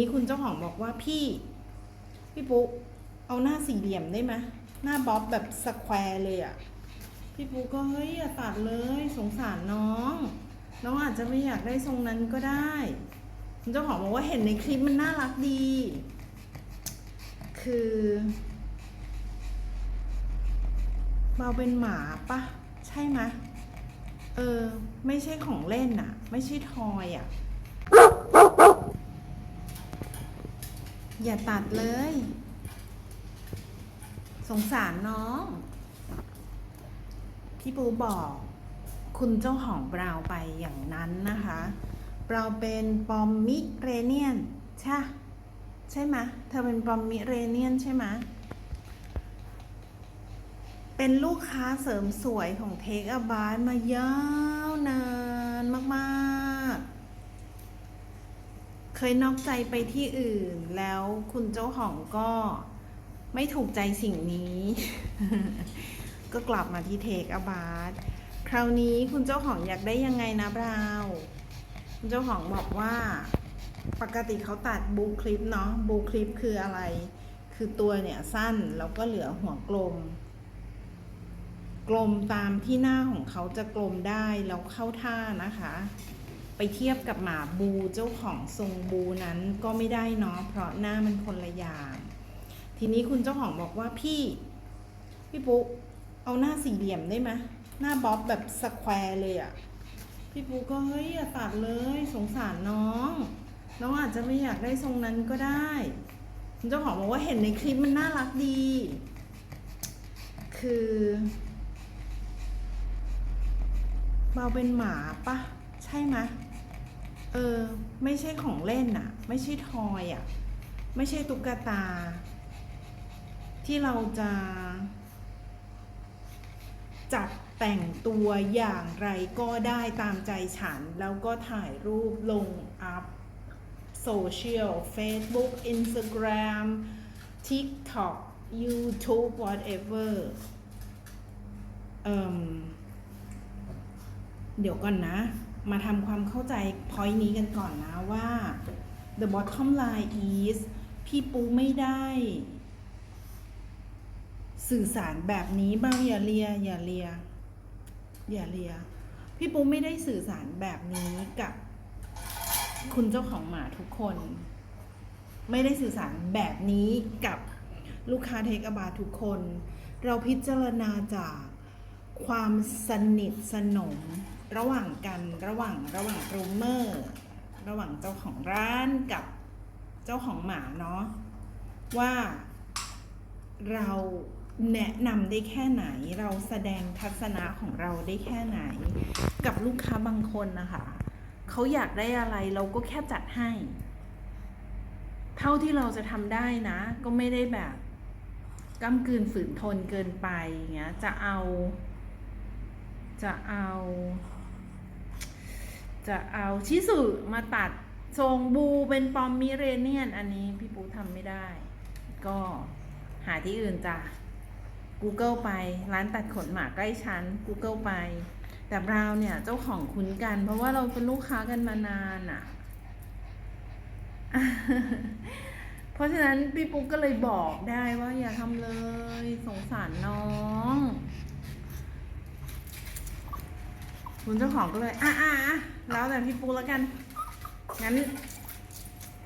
นี้คุณเจ้าของบอกว่าพี่ พี่ปุ๊เอาหน้าสี่เหลี่ยมได้ไหมหน้าบ๊อบแบบสแควร์เลยอะพี่ปุ๊ก็เฮ้ยอย่าตัดเลยสงสารน้อง น้องอาจจะไม่อยากได้ทรงนั้นก็ได้คุณเจ้าของบอกว่าเห็นในคลิปมันน่ารักดี คือเบาเป็นหมาปะใช่ไหมเออ ไม่ใช่ของเล่นอะไม่ใช่ทอยอะ อย่าตัดเลย สงสารน้อง พี่ปูบอก คุณเจ้าของบราวไปอย่างนั้นนะคะบราวเป็นปอมมิเรเนียนใช่ใช่ไหมเธอเป็นปอมมิเรเนียนใช่ไหมเป็นลูกค้าเสริมสวยของเทคอบาร์มา ยาวนานมาก ๆ เคยนอกใจไปที่อื่น แล้วคุณเจ้าของก็ไม่ถูกใจสิ่งนี้ ก็กลับมาที่เทคอบาร์คราวนี้คุณเจ้าของอยากได้ยังไงนะบราว์คุณเจ้าของบอกว่าปกติเขาตัดบูคลิปเนาะบูคลิปคืออะไร คือตัวเนี่ยสั้นแล้วก็เหลือหัวกลม กลมตามที่หน้าของเขาจะกลมได้แล้วเข้าท่านะคะ ไปเทียบกับหมาบูเจ้าของทรงบูนั้นก็ไม่ได้เนาะเพราะหน้ามันคนละอย่างทีนี้คุณเจ้าของบอกว่าพี่พี่ปุ๊เอาหน้าสี่เหลี่ยมได้ไหมหน้าบ๊อบแบบสแควร์เลยอะพี่ปุ๊ก็เฮ้ยอย่าตัดเลยสงสารน้อง น้องอาจจะไม่อยากได้ทรงนั้นก็ได้ คุณเจ้าของบอกว่าเห็นในคลิปมันน่ารักดี คือเบาเป็นหมาปะใช่ไหม เออ ไม่ใช่ของเล่นอะไม่ใช่ทอยอะไม่ใช่ตุ๊กตา ที่เราจะ จัดแต่งตัวอย่างไรก็ได้ตามใจฉัน แล้วก็ถ่ายรูปลงอัพโซเชียล Facebook Instagram TikTok YouTube whatever เอ่มเดี๋ยวก่อนนะ มาทำความเข้าใจ point นี้กันก่อนนะว่า the bottom line is พี่ปูไม่ได้ สื่อสารแบบนี้บ้างอย่าเลียอย่าเลียอย่าเลีย พี่ปูไม่ได้สื่อสารแบบนี้กับ คุณเจ้าของหมาทุกคน ไม่ได้สื่อสารแบบนี้กับลูกค้าเทคอบาทุกคน เราพิจารณาจากความสนิทสนม ระหว่างกันระหว่างระหว่างรูมเมอร์ระหว่างเจ้าของร้านกับเจ้าของหมาเนาะว่าเราแนะนำได้แค่ไหน เราแสดงทัศนะของเราได้แค่ไหน กับลูกค้าบางคนนะคะเขาอยากได้อะไรเราก็แค่จัดให้ เท่าที่เราจะทำได้นะ ก็ไม่ได้แบบก้ำกืนฝืนทนเกินไปอย่างเงี้ยจะเอา จะเอา จะเอาชิสุมาตัดทรงบูเป็นปอมมิเรเนียน อันนี้พี่ปูทำไม่ได้ ก็หาที่อื่นจ้ะ Google ไปร้านตัดขนหมาใกล้ชั้น Google ไป แต่บราเนี่ยเจ้าของคุ้นกัน เพราะว่าเราเป็นลูกค้ากันมานานอะ่ะ เพราะฉะนั้นพี่ปุ๊กก็เลยบอกได้ว่าอย่าทำเลย สงสารน้อง คุณเจ้าของก็เลย อะอะอะแล้วแต่พี่ปุ๊กแล้วกัน งั้น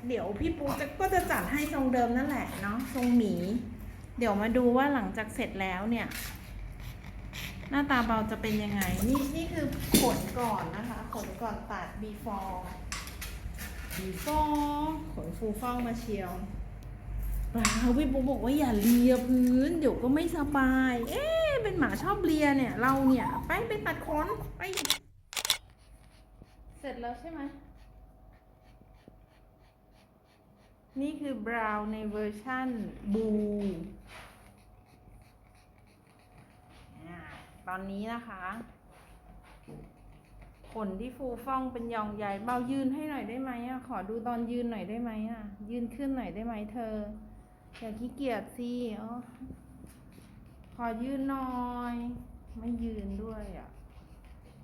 เดี๋ยวพี่ปุ๊กจะก็จะจัดให้ทรงเดิมนั่นแหละเนาะทรงหมี เดี๋ยวมาดูว่าหลังจากเสร็จแล้วเนี่ย หน้าตาเบาจะเป็นยังไง นี่นี่คือขนก่อนนะคะขนก่อนตัด before before ขนฟูฟ่องมาเชียวเปล่าพี่ปุ๊กบอกว่าอย่าเลียพื้น เดี๋ยวก็ไม่สบาย เอ๊ะ เป็นหมาชอบเลียเนี่ย เราเนี่ยไปไปตัดขนไป เสร็จแล้วใช่ไหมนี่คือบราวน์ในเวอร์ชั่นบูอ่าตอนนี้นะคะ ขนที่ฟูฟ่องเป็นยองใหญ่เบายืนให้หน่อยได้ไหมอะ ขอดูตอนยืนหน่อยได้ไหมอะ ยืนขึ้นหน่อยได้ไหมเธอ อย่าขี้เกียจสิอ๋อ ขอยืนหน่อย ไม่ยืนด้วยอะ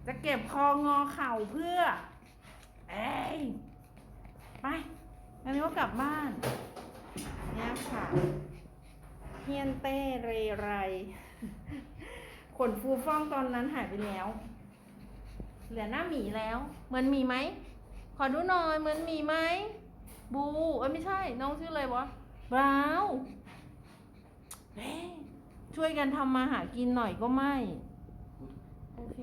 จะเก็บคองอเข่าเพื่อ เอ้ย ไปอันนี้ก็กลับบ้าน เนี่ยค่ะ เฮียนเต้เรไร ขนฟูฟ่องตอนนั้นหายไปแล้ว เหลือหน้าหมีแล้ว เหมือนหมีไหม ขอดูหน่อย เหมือนหมีไหม บู เอ้ยไม่ใช่ น้องชื่ออะไรวะบราวน์ ช่วยกันทำมาหากินหน่อยก็ไม่ โอเค